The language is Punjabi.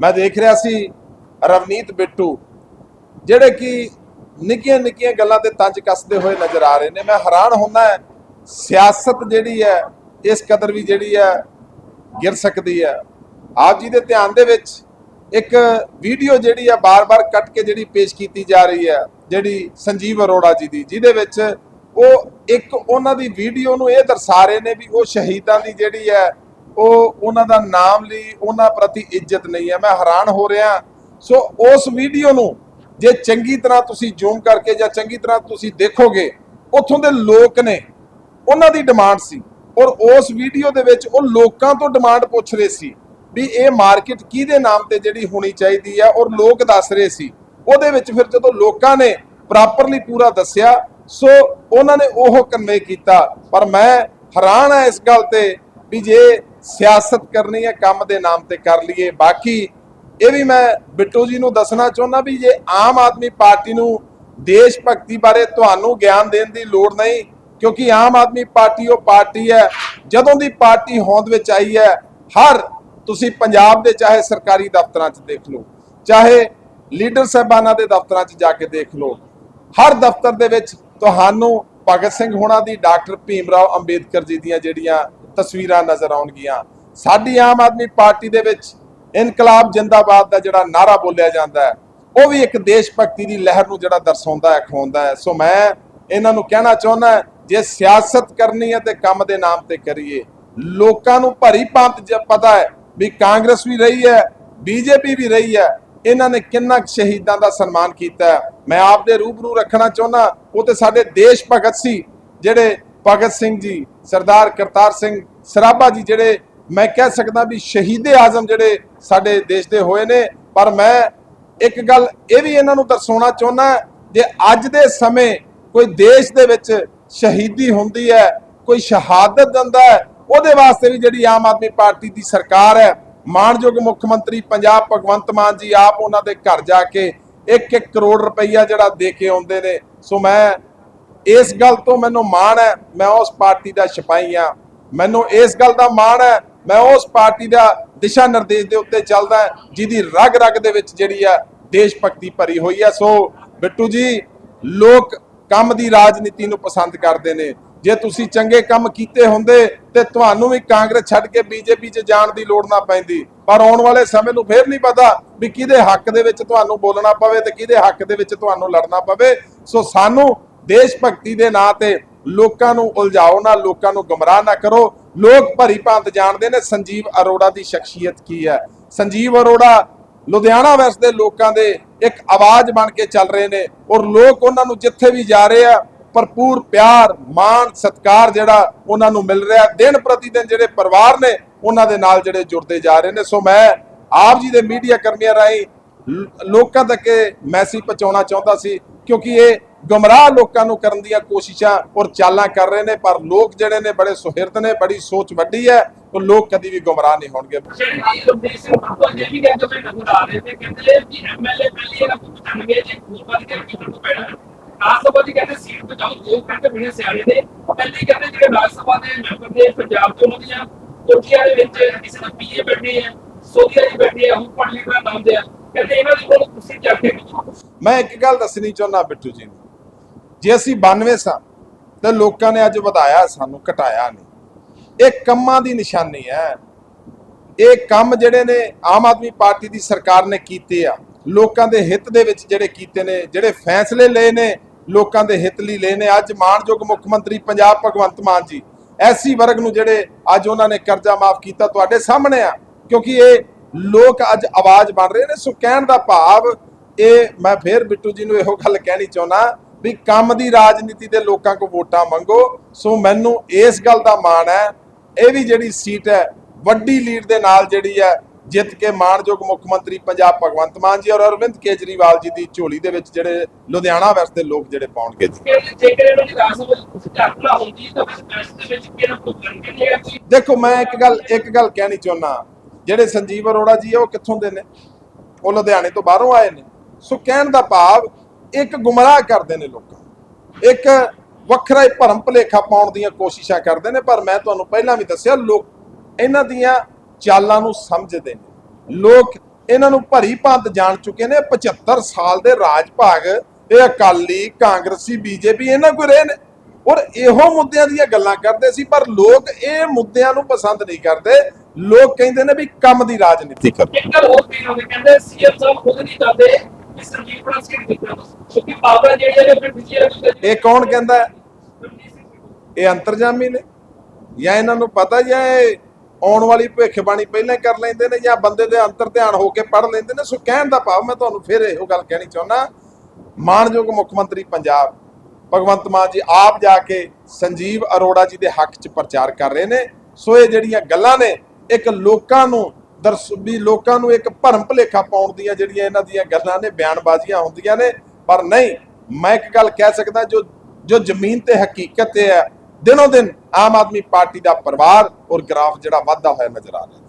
ਮੈਂ ਦੇਖ ਰਿਹਾ ਸੀ ਰਵਨੀਤ ਬਿੱਟੂ, ਜਿਹੜੇ ਕਿ ਨਿੱਕੀਆਂ ਨਿੱਕੀਆਂ ਗੱਲਾਂ ਤੇ ਤੰਜ ਕੱਸਦੇ ਹੋਏ ਨਜ਼ਰ ਆ ਰਹੇ ਨੇ। ਮੈਂ ਹੈਰਾਨ ਹੁੰਦਾ ਸਿਆਸਤ ਜਿਹੜੀ ਹੈ, ਇਸ ਕਦਰ ਵੀ ਜਿਹੜੀ ਹੈ, ਗਿਰ ਸਕਦੀ ਹੈ। ਆਪ ਜੀ ਦੇ ਧਿਆਨ ਦੇ ਵਿੱਚ ਇੱਕ ਵੀਡੀਓ ਜਿਹੜੀ ਹੈ, ਬਾਰ-ਬਾਰ ਕੱਟ ਕੇ ਜਿਹੜੀ ਪੇਸ਼ ਕੀਤੀ ਜਾ ਰਹੀ ਹੈ, ਜਿਹੜੀ ਸੰਜੀਵ ਅਰੋੜਾ ਜੀ ਦੀ, ਜਿਹਦੇ ਵਿੱਚ ਉਹ ਇੱਕ ਉਹਨਾਂ ਦੀ ਵੀਡੀਓ ਨੂੰ ਇਹ ਦਰਸਾ ਰਹੇ ਨੇ ਵੀ ਉਹ ਸ਼ਹੀਦਾਂ ਦੀ ਜਿਹੜੀ ਹੈ ਉਹ ਉਹਨਾਂ ਦਾ ਨਾਮ ਲਈ ਉਹਨਾਂ ਪ੍ਰਤੀ ਇੱਜ਼ਤ ਨਹੀਂ ਹੈ। ਮੈਂ ਹੈਰਾਨ ਹੋ ਰਿਹਾ ਸੋ ਉਸ ਵੀਡੀਓ ਨੂੰ ਜੇ ਚੰਗੀ ਤਰ੍ਹਾਂ ਤੁਸੀਂ ਜ਼ੂਮ ਕਰਕੇ ਜਾਂ ਚੰਗੀ ਤਰ੍ਹਾਂ ਤੁਸੀਂ ਦੇਖੋਗੇ, ਉੱਥੋਂ ਦੇ ਲੋਕ ਨੇ, ਉਹਨਾਂ ਦੀ ਡਿਮਾਂਡ ਸੀ। ਔਰ ਉਸ ਵੀਡੀਓ ਦੇ ਵਿੱਚ ਉਹ ਲੋਕਾਂ ਤੋਂ ਡਿਮਾਂਡ ਪੁੱਛ ਰਹੇ ਸੀ ਵੀ ਇਹ ਮਾਰਕੀਟ ਕਿਹਦੇ ਨਾਮ ਤੇ ਜਿਹੜੀ ਹੋਣੀ ਚਾਹੀਦੀ ਹੈ ਔਰ ਲੋਕ ਦੱਸ ਰਹੇ ਸੀ। ਉਹਦੇ ਵਿੱਚ ਫਿਰ ਜਦੋਂ ਲੋਕਾਂ ਨੇ ਪ੍ਰੋਪਰਲੀ ਪੂਰਾ ਦੱਸਿਆ, ਸੋ ਉਹਨਾਂ ਨੇ ਉਹ ਕਨਵੇ ਕੀਤਾ। ਪਰ ਮੈਂ ਹੈਰਾਨ ਆ ਇਸ ਗੱਲ ਤੇ ਵੀ ਜੇ ਸਿਆਸਤ ਕਰਨੀ ਹੈ, ਕੰਮ ਦੇ ਨਾਮ ਤੇ ਕਰ ਲਈਏ। ਬਾਕੀ ਇਹ ਵੀ ਮੈਂ ਬਿੱਟੂ ਜੀ ਨੂੰ ਦੱਸਣਾ ਚਾਹੁੰਦਾ ਵੀ ਜੇ ਆਮ ਆਦਮੀ ਪਾਰਟੀ ਨੂੰ ਦੇਸ਼ ਭਗਤੀ ਬਾਰੇ ਤੁਹਾਨੂੰ ਗਿਆਨ ਦੇਣ ਦੀ ਲੋੜ ਨਹੀਂ, ਕਿਉਂਕਿ ਆਮ ਆਦਮੀ ਪਾਰਟੀ ਉਹ ਪਾਰਟੀ ਹੈ, ਜਦੋਂ ਦੀ ਪਾਰਟੀ ਹੋਂਦ ਵਿੱਚ ਆਈ ਹੈ, ਹਰ ਤੁਸੀਂ ਪੰਜਾਬ ਦੇ ਚਾਹੇ ਸਰਕਾਰੀ ਦਫ਼ਤਰਾਂ 'ਚ ਦੇਖ ਲਓ, ਚਾਹੇ ਲੀਡਰ ਸਾਹਿਬਾਨਾਂ ਦੇ ਦਫ਼ਤਰਾਂ 'ਚ ਜਾ ਕੇ ਦੇਖ ਲਓ, ਹਰ ਦਫ਼ਤਰ ਦੇ ਵਿੱਚ ਤੁਹਾਨੂੰ ਭਗਤ ਸਿੰਘ ਹੋਣਾ ਦੀ ਡਾਕਟਰ ਭੀਮ ਰਾਓ ਅੰਬੇਦਕਰ ਜੀ ਦੀਆਂ ਜਿਹੜੀਆਂ ਤਸਵੀਰਾਂ ਨਜ਼ਰ ਆਉਣਗੀਆਂ। ਸਾਡੀ ਆਮ ਆਦਮੀ ਪਾਰਟੀ ਦੇ ਵਿੱਚ ਇਨਕਲਾਬ ਜਿੰਦਾਬਾਦ ਦਾ ਜਿਹੜਾ ਨਾਰਾ ਬੋਲਿਆ ਜਾਂਦਾ ਹੈ, ਉਹ ਵੀ ਇੱਕ ਦੇਸ਼ ਭਗਤੀ ਦੀ ਲਹਿਰ ਨੂੰ ਜਿਹੜਾ ਦਰਸਾਉਂਦਾ ਹੈ ਖਵਾਉਂਦਾ ਹੈ। ਸੋ ਮੈਂ ਇਹਨਾਂ ਨੂੰ ਕਹਿਣਾ ਚਾਹੁੰਦਾ ਜੇ ਸਿਆਸਤ ਕਰਨੀ ਹੈ ਤੇ ਕੰਮ ਦੇ ਨਾਮ ਤੇ ਕਰੀਏ। ਲੋਕਾਂ ਨੂੰ ਭਰੀ ਭਾਂਤ ਪਤਾ ਹੈ ਵੀ ਕਾਂਗਰਸ ਵੀ ਰਹੀ ਹੈ, ਬੀਜੇਪੀ ਵੀ ਰਹੀ ਹੈ। ਇਹਨਾਂ ਨੇ ਕਿੰਨਾ ਕੁ ਸ਼ਹੀਦਾਂ ਦਾ ਸਨਮਾਨ ਕੀਤਾ ਮੈਂ ਆਪ ਦੇ ਰੂਬਰੂ ਰੱਖਣਾ ਚਾਹੁੰਦਾ ਉਹ ਤੇ ਸਾਡੇ ਦੇਸ਼ ਭਗਤ ਸੀ, ਜਿਹੜੇ ਭਗਤ ਸਿੰਘ ਜੀ, ਸਰਦਾਰ ਕਰਤਾਰ ਸਿੰਘ ਸਰਾਭਾ ਜੀ ਜਿਹੜੇ ਮੈਂ ਕਹਿ ਸਕਦਾ ਵੀ ਸ਼ਹੀਦੇ ਆਜ਼ਮ ਜਿਹੜੇ ਸਾਡੇ ਦੇਸ਼ ਦੇ ਹੋਏ ਨੇ, ਪਰ ਮੈਂ ਇੱਕ ਗੱਲ ਇਹ ਵੀ ਇਹਨਾਂ ਨੂੰ ਦਰਸਾਉਣਾ ਚਾਹੁੰਦਾ ਜੇ ਅੱਜ ਦੇ ਸਮੇਂ ਕੋਈ ਦੇਸ਼ ਦੇ ਵਿੱਚ ਸ਼ਹੀਦੀ ਹੁੰਦੀ ਹੈ, ਕੋਈ ਸ਼ਹਾਦਤ ਦਿੰਦਾ ਹੈ, ਉਹਦੇ ਵਾਸਤੇ ਵੀ ਜਿਹੜੀ ਆਮ ਆਦਮੀ ਪਾਰਟੀ ਦੀ ਸਰਕਾਰ ਹੈ, ਮਾਣਯੋਗ ਮੁੱਖ ਮੰਤਰੀ ਪੰਜਾਬ ਭਗਵੰਤ ਮਾਨ ਜੀ ਆਪ ਉਹਨਾਂ ਦੇ ਘਰ ਜਾ ਕੇ 1-1 ਕਰੋੜ ਰੁਪਈਆ ਜਿਹੜਾ ਦੇ ਕੇ ਆਉਂਦੇ ਨੇ। ਸੋ ਮੈਂ ਇਸ ਗੱਲ ਤੋਂ ਮੈਨੂੰ ਮਾਣ ਹੈ, ਮੈਂ ਉਸ ਪਾਰਟੀ ਦਾ ਸਿਪਾਹੀ ਹਾਂ। ਮੈਨੂੰ ਇਸ ਗੱਲ ਦਾ ਮਾਣ ਹੈ, ਮੈਂ ਉਸ ਪਾਰਟੀ ਦਾ ਦਿਸ਼ਾ ਨਿਰਦੇਸ਼ ਦੇ ਉੱਤੇ ਚੱਲਦਾ ਜਿਹਦੀ ਰਗ ਰਗ ਦੇ ਵਿੱਚ ਜਿਹੜੀ ਆ ਦੇਸ਼ ਭਗਤੀ ਭਰੀ ਹੋਈ ਹੈ। ਸੋ ਬਿੱਟੂ ਜੀ, ਲੋਕ ਕੰਮ ਦੀ ਰਾਜਨੀਤੀ ਨੂੰ ਪਸੰਦ ਕਰਦੇ ਨੇ। ਜੇ ਤੁਸੀਂ ਚੰਗੇ ਕੰਮ ਕੀਤੇ ਹੁੰਦੇ, ਤੇ ਤੁਹਾਨੂੰ ਵੀ ਕਾਂਗਰਸ ਛੱਡ ਕੇ ਬੀਜੇਪੀ 'ਚ ਜਾਣ ਦੀ ਲੋੜ ਨਾ ਪੈਂਦੀ। ਪਰ ਆਉਣ ਵਾਲੇ ਸਮੇਂ ਨੂੰ ਫੇਰ ਨਹੀਂ ਪਤਾ ਵੀ ਕਿਹਦੇ ਹੱਕ ਦੇ ਵਿੱਚ ਤੁਹਾਨੂੰ ਬੋਲਣਾ ਪਵੇ ਤੇ ਕਿਹਦੇ ਹੱਕ ਦੇ ਵਿੱਚ ਤੁਹਾਨੂੰ ਲੜਨਾ ਪਵੇ। ਸੋ ਸਾਨੂੰ ਦੇਸ਼ ਭਗਤੀ ਦੇ ਨਾਂ ਤੇ ਲੋਕਾਂ ਨੂੰ ਉਲਝਾਓ ਨਾ, ਲੋਕਾਂ ਨੂੰ ਗਮਰਾਹ ਨਾ ਕਰੋ। ਲੋਕ ਭਰੀ ਭਾਂਤ ਜਾਣਦੇ ਨੇ, ਸੰਜੀਵ ਅਰੋੜਾ ਦੀ ਸ਼ਖਸੀਅਤ ਕੀ ਹੈ? ਸੰਜੀਵ ਅਰੋੜਾ ਲੁਧਿਆਣਾ ਵੈਸ ਦੇ ਲੋਕਾਂ ਦੇ ਇੱਕ ਆਵਾਜ਼ ਬਣ ਕੇ ਚੱਲ ਰਹੇ ਨੇ ਔਰ ਲੋਕ ਉਹਨਾਂ ਨੂੰ ਜਿੱਥੇ ਵੀ ਜਾ ਰਹੇ ਆ, ਭਰਪੂਰ ਪਿਆਰ, ਮਾਣ, ਸਤਿਕਾਰ ਜਿਹੜਾ ਉਹਨਾਂ ਨੂੰ ਮਿਲ ਰਿਹਾ, ਦਿਨ ਪ੍ਰਤੀ ਦਿਨ ਜਿਹੜੇ ਪਰਿਵਾਰ ਨੇ ਉਹਨਾਂ ਦੇ ਨਾਲ ਜਿਹੜੇ ਜੁੜਦੇ ਜਾ ਰਹੇ ਨੇ। ਸੋ ਮੈਂ ਆਪ ਜੀ ਦੇ ਮੀਡੀਆ ਕਰਮੀਆਂ ਰਾਹੀਂ ਲੋਕਾਂ ਤੱਕ ਇਹ ਮੈਸੇਜ ਪਹੁੰਚਾਉਣਾ ਚਾਹੁੰਦਾ ਸੀ, ਕਿਉਂਕਿ ਇਹ ਗੁੰਮਰਾਹ ਲੋਕਾਂ ਨੂੰ ਕਰਨ ਦੀਆਂ ਕੋਸ਼ਿਸ਼ਾਂ ਔਰ ਚਾਲਾਂ ਕਰ ਰਹੇ ਨੇ ਪਰ ਲੋਕ ਜਿਹੜੇ ਨੇ ਬੜੇ ਸੁਹਿਰਦ ਨੇ ਬੜੀ ਸੋਚ ਵੱਡੀ ਹੈ ਉਹ ਲੋਕ ਕਦੀ ਵੀ ਗੁੰਮਰਾਹ ਨਹੀਂ ਹੋਣਗੇ। ਸ਼੍ਰੀ ਰਮਦੇਵ ਸਿੰਘ ਭਗਤ ਜੀ ਵੀ ਕਹਿੰਦੇ ਮੈਂ ਨਜ਼ਰ ਆ ਰਹੇ ਤੇ ਕਹਿੰਦੇ ਵੀ ਐਮਐਲਏ ਪਹਿਲੀ ਇਹਦਾ ਪੁੱਛਣਗੇ ਜੇ ਖੂਨ ਵੱਧ ਕੇ ਕਿਹਨੂੰ ਤੋਂ ਪੈਣਾ। ਰਾਜ ਸਭਾ ਦੀ ਕਹਿੰਦੇ ਸੀਟ ਬਚਾਓ ਦੋ ਕਹਿੰਦੇ ਬਣੇ ਸਿਆਣੇ ਨੇ। ਪਹਿਲੀ ਕਹਿੰਦੇ ਜਿਹੜੇ ਰਾਜ ਸਭਾ ਦੇ ਮੈਂਬਰ ਨੇ ਪੰਜਾਬ ਤੋਂ ਉਹਨਾਂ ਦੀਆਂ ਕੋਠੀਆਂ ਦੇ ਵਿੱਚ ਕਿਸੇ ਦਾ ਪੀਏ ਬੈਠੇ ਆ ਸੋਧੀਆ ਜੀ ਬੈਠੇ ਆ ਹੁਣ ਪੜ੍ਹ ਲਿਖ ਦਾ ਨਾਮ ਦੇ ਆ। ਕਹਿੰਦੇ ਇਹਨਾਂ ਦੀ ਕੋਲ ਤੁਸੀਂ ਜਾ ਕੇ ਪੁੱਛੋ। ਮੈਂ ਇੱਕ ਗੱਲ ਦੱਸਣੀ ਚਾਹੁੰਦਾ ਬਿੱਟੂ ਜੀ ਨੂੰ। ਜੇ ਅਸੀਂ 92 ਸਾਂ ਤਾਂ ਲੋਕਾਂ ਨੇ ਅੱਜ ਵਧਾਇਆ, ਸਾਨੂੰ ਘਟਾਇਆ ਨਹੀਂ। ਇਹ ਕੰਮਾਂ ਦੀ ਨਿਸ਼ਾਨੀ ਹੈ। ਇਹ ਕੰਮ ਜਿਹੜੇ ਨੇ ਆਮ ਆਦਮੀ ਪਾਰਟੀ ਦੀ ਸਰਕਾਰ ਨੇ ਕੀਤੇ ਆ, ਲੋਕਾਂ ਦੇ ਹਿੱਤ ਦੇ ਵਿੱਚ ਜਿਹੜੇ ਕੀਤੇ ਨੇ, ਜਿਹੜੇ ਫੈਸਲੇ ਲਏ ਨੇ, ਲੋਕਾਂ ਦੇ ਹਿੱਤ ਲਈ ਲਏ ਨੇ। ਅੱਜ ਮਾਣਯੋਗ ਮੁੱਖ ਮੰਤਰੀ ਪੰਜਾਬ ਭਗਵੰਤ ਮਾਨ ਜੀ, ਐਸੀ ਵਰਗ ਨੂੰ ਜਿਹੜੇ ਅੱਜ ਉਹਨਾਂ ਨੇ ਕਰਜ਼ਾ ਮਾਫ ਕੀਤਾ ਤੁਹਾਡੇ ਸਾਹਮਣੇ ਆ, ਕਿਉਂਕਿ ਇਹ ਲੋਕ ਅੱਜ ਆਵਾਜ਼ ਬਣ ਰਹੇ ਨੇ। ਸੋ ਕਹਿਣ ਦਾ ਭਾਵ ਇਹ, ਮੈਂ ਫੇਰ ਬਿੱਟੂ ਜੀ ਨੂੰ ਇਹੋ ਗੱਲ ਕਹਿਣੀ ਚਾਹੁੰਦਾ ਵੀ ਕੰਮ ਦੀ ਰਾਜਨੀਤੀ ਦੇ ਲੋਕਾਂ ਕੋ ਵੋਟਾਂ ਮੰਗੋ। ਸੋ ਮੈਨੂੰ ਇਸ ਗੱਲ ਦਾ ਮਾਣ ਹੈ ਇਹ ਵੀ ਜਿਹੜੀ ਸੀਟ ਹੈ ਵੱਡੀ ਲੀਡ ਦੇ ਨਾਲ ਜਿਹੜੀ ਹੈ ਜਿੱਤ ਕੇ ਮਾਣਯੋਗ ਮੁੱਖ ਮੰਤਰੀ ਪੰਜਾਬ ਭਗਵੰਤ ਮਾਨ ਜੀ ਔਰ ਅਰਵਿੰਦ ਕੇਜਰੀਵਾਲ ਜੀ ਦੀ ਝੋਲੀ ਦੇ ਵਿੱਚ ਜਿਹੜੇ ਲੁਧਿਆਣਾ ਵੈਸਟ ਦੇ ਲੋਕ ਜਿਹੜੇ ਪਾਉਣਗੇ ਜੀ। ਕਹਿੰਦੇ ਜੇਕਰ ਇਹਨਾਂ ਦੀ ਰਾਜ ਸਭਾ ਦੀ ਝਾਕਲਾ ਹੁੰਦੀ ਤਾਂ ਫਿਰ ਦੇਸ਼ ਦੇ ਵਿੱਚ ਕਿਹਨਾਂ ਕੋਈ ਕਰਨਗੇ ਨਹੀਂ ਕੋਈ ਦੇਖੋ ਮੈਂ ਇੱਕ ਗੱਲ ਇੱਕ ਗੱਲ ਕਹਿਣੀ ਚਾਹੁੰਦਾ ਜਿਹੜੇ ਸੰਜੀਵ ਅਰੋੜਾ ਜੀ ਆ ਉਹ ਕਿੱਥੋਂ ਦੇ ਨੇ? ਉਹ ਲੁਧਿਆਣੇ ਤੋਂ ਬਾਹਰੋਂ ਆਏ ਨੇ। ਸੋ ਕਹਿਣ ਦਾ ਭਾਵ ਇੱਕ ਗੁੰਮਰਾਹ ਕਰਦੇ ਨੇ ਲੋਕਾਂ। ਇੱਕ ਵੱਖਰਾ ਹੀ ਭਰਮ ਭਲੇਖਾ ਪਾਉਣ ਦੀਆਂ ਕੋਸ਼ਿਸ਼ਾਂ ਕਰਦੇ ਨੇ, ਪਰ ਮੈਂ ਤੁਹਾਨੂੰ ਪਹਿਲਾਂ ਵੀ ਦੱਸਿਆ, ਲੋਕ ਇਹਨਾਂ ਦੀਆਂ ਚਾਲਾਂ ਨੂੰ ਸਮਝਦੇ ਨੇ। ਲੋਕ ਇਹਨਾਂ ਨੂੰ ਭਰੀ ਭੰਤ ਜਾਣ ਚੁੱਕੇ ਨੇ। 75 ਸਾਲ ਦੇ ਰਾਜ ਭਾਗ ਇਹ ਅਕਾਲੀ, ਕਾਂਗਰਸੀ, ਬੀਜੇਪੀ, ਇਹਨਾਂ ਕੋਈ ਰਹੇ ਨੇ। ਔਰ ਇਹੋ ਮੁੱਦਿਆਂ ਦੀਆਂ ਗੱਲਾਂ ਕਰਦੇ ਸੀ, ਪਰ ਲੋਕ ਇਹ ਮੁੱਦਿਆਂ ਨੂੰ ਪਸੰਦ ਨਹੀਂ ਕਰਦੇ। ਲੋਕ ਕਹਿੰਦੇ ਨੇ ਵੀ ਕੰਮ ਦੀ ਰਾਜਨੀਤੀ ਕਰੋ। ਇੱਕ ਗੱਲ ਹੋਰ ਕਹਿੰਦੇ ਸੀਐਮ ਸਾਹਿਬ ਖੁਦ ਨਹੀਂ ਚਾਹਦੇ ਸੰਜੀਵ ਪ੍ਰਾਸ ਦਿੱਤਾ ਕਿਉਂਕਿ ਪਾਵਰ ਜਿਹੜੀ ਹੈ ਆਪਣੇ ਪਿੱਛੇ ਰੱਖਦੇ ਇਹ ਕੌਣ ਕਹਿੰਦਾ? ਇਹ ਅੰਤਰਜਾਮੀ ਨੇ? ਜਾਂ ਇਹਨਾਂ ਨੂੰ ਪਤਾ ਜਾਂ ਇਹ ਆਉਣ ਵਾਲੀ ਭਵਿੱਖਬਾਣੀ ਪਹਿਲਾਂ ਕਰ ਲੈਂਦੇ ਨੇ ਜਾਂ ਬੰਦੇ ਦੇ ਅੰਤਰ ਧਿਆਨ ਹੋ ਕੇ ਪੜ ਲੈਂਦੇ ਨੇ? ਸੋ ਕਹਿਣ ਦਾ ਭਾਵ ਮੈਂ ਤੁਹਾਨੂੰ ਫਿਰ ਇਹੋ ਗੱਲ ਕਹਿਣੀ ਚਾਹੁੰਦਾ। ਮਾਨਯੋਗ ਮੁੱਖ ਮੰਤਰੀ ਪੰਜਾਬ, ਭਗਵੰਤ ਮਾਨ ਜੀ ਆਪ ਜਾ ਕੇ ਸੰਜੀਵ ਅਰੋੜਾ ਜੀ ਦੇ ਹੱਕ 'ਚ ਪ੍ਰਚਾਰ ਕਰ ਰਹੇ ਨੇ। ਸੋ ਇਹ ਜਿਹੜੀਆਂ ਗੱਲਾਂ ਨੇ, ਇੱਕ ਲੋਕਾਂ ਨੂੰ ਦਰਸ ਵੀ ਲੋਕਾਂ ਨੂੰ ਇੱਕ ਭਰਮ ਭੁਲੇਖਾ ਪਾਉਣ ਦੀਆਂ ਜਿਹੜੀਆਂ ਇਹਨਾਂ ਦੀਆਂ ਗੱਲਾਂ ਨੇ, ਬਿਆਨਬਾਜ਼ੀਆਂ ਹੁੰਦੀਆਂ ਨੇ। ਪਰ ਨਹੀਂ, ਮੈਂ ਇੱਕ ਗੱਲ ਕਹਿ ਸਕਦਾ ਜੋ ਜੋ ਜ਼ਮੀਨ ਤੇ ਹਕੀਕਤ ਇਹ ਹੈ, ਦਿਨੋ ਦਿਨ ਆਮ ਆਦਮੀ ਪਾਰਟੀ ਦਾ ਪਰਿਵਾਰ ਔਰ ਗ੍ਰਾਫ ਜਿਹੜਾ ਵਾਧਾ ਹੋਇਆ ਨਜ਼ਰ ਆ ਰਿਹਾ।